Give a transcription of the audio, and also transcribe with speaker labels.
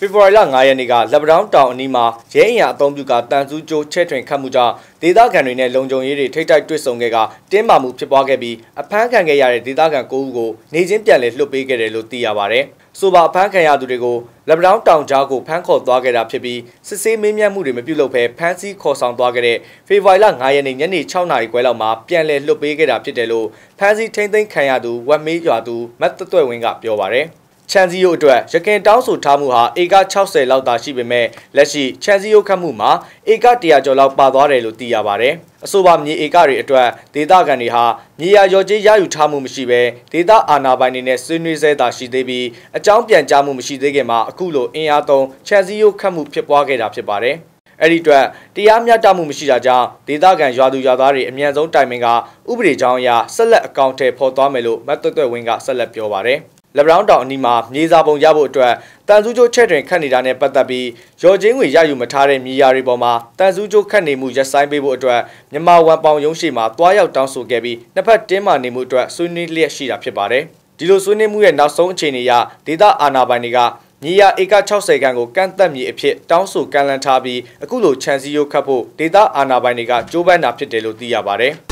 Speaker 1: ဖေဖော်ဝါရီလ9ရက်နေ့ကလက်ပတောင်းတောင်အနီးမှာရဲအင်အားအုံပြုကတန်စုကျိုးချဲ့ထွင်ခတ်မှုကြောင့်ဒေသခံတွေနဲ့လုံခြုံရေးတွေထိတ်တိုက်တွေ့ဆုံခဲ့ကတင်းမာမှုဖြစ်ပွားခဲ့ပြီးအဖမ်းခံခဲ့ရတဲ့ဒေသခံ9ဦးကိုနေချင်းပြန်လည်လွှတ်ပေးခဲ့တယ်လို့သိရပါဗျ။ဆိုပါအဖမ်းခံရသူတွေကိုလက်ပတောင်းတောင်ကြားကိုဖမ်းခေါ်သွားခဲ့တာဖြစ်ပြီးစစ်ဆေးမေးမြန်းမှုတွေမပြုလုပ်ဘဲဖမ်းဆီးခေါ်ဆောင်သွားခဲ့တဲ့ဖေဖော်ဝါရီလ9ရက်နေ့ညနေ6နာရီခွဲလောက်မှာပြန်လည်လွှတ်ပေးခဲ့တာဖြစ်တယ်လို့ဖမ်းဆီးထိန်းသိမ်းခံရသူဝက်မေးရွာသူမတ်တွဲ့ဝင်းကပြောပါဗျ။ ချန်စီယိုအတွက်ရခင်တောင်းဆိုထားမှုဟာဧက60လောက်သာရှိပေမဲ့လက်ရှိချန်စီယိုခတ်မှုမှာဧက100ကျော်လောက်ပါသွားတယ်လို့သိရပါတယ်။အဆိုပါမြေဧကတွေအတွက်ဒေသခံတွေဟာမြေယာရော်ကြီးရယူထားမှုမရှိဘဲဒေသအာဏာပိုင်တွေနဲ့ဆွေးနွေးဆဲသာရှိသေးပြီးအကြောင်းပြန်ကြားမှုမရှိသေးခင်မှာအခုလိုအင်အားသုံးချန်စီယိုခတ်မှုဖြစ်ပွားခဲ့တာဖြစ်ပါတယ်။အဲ့ဒီအတွက်တရားမျှတမှုမရှိတာကြောင့်ဒေသခံရွာသူရွာသားတွေအမြန်ဆုံးတိုင်ပင်ကဥပဒေကြောင်းအရဆက်လက်အကောင့်ထဲပေါ်သွားမယ်လို့မတ်တွတ်တွတ်ဝင်းကဆက်လက်ပြောပါတယ်။ လက်ဘရောင်းတောင်အနီးမှာမြေစာပုံရဖို့အတွက်တန်စုကျိုးချက်တွင်ခတ်နေတာနဲ့ပတ်သက်ပြီးရော်ချင်းငွေရယူမထားတဲ့မြေယာတွေပေါ်မှာတန်စုကျိုးခတ်နေမှုရပ်ဆိုင်းပေးဖို့အတွက်မြန်မာဝန်ပေါင်ရုံးရှိမှာတွားရောက်တောင်းဆိုခဲ့ပြီးနှစ်ဖက်တင်းမာနေမှုအတွက်ဆွေးနွေးလျက်ရှိတာဖြစ်ပါတယ်။ဒီလိုဆွေးနွေးမှုရဲ့နောက်ဆုံးအခြေအနေအရဒေသအာဏာပိုင်တွေကမြေယာဧက60ခန်းကိုကန့်သက်မြေအဖြစ်တောင်းဆိုကန့်လန့်ထားပြီးအခုလိုခြံစည်းရိုးခတ်ဖို့ဒေသအာဏာပိုင်တွေကကြိုးပမ်းတာဖြစ်တယ်လို့သိရပါတယ်။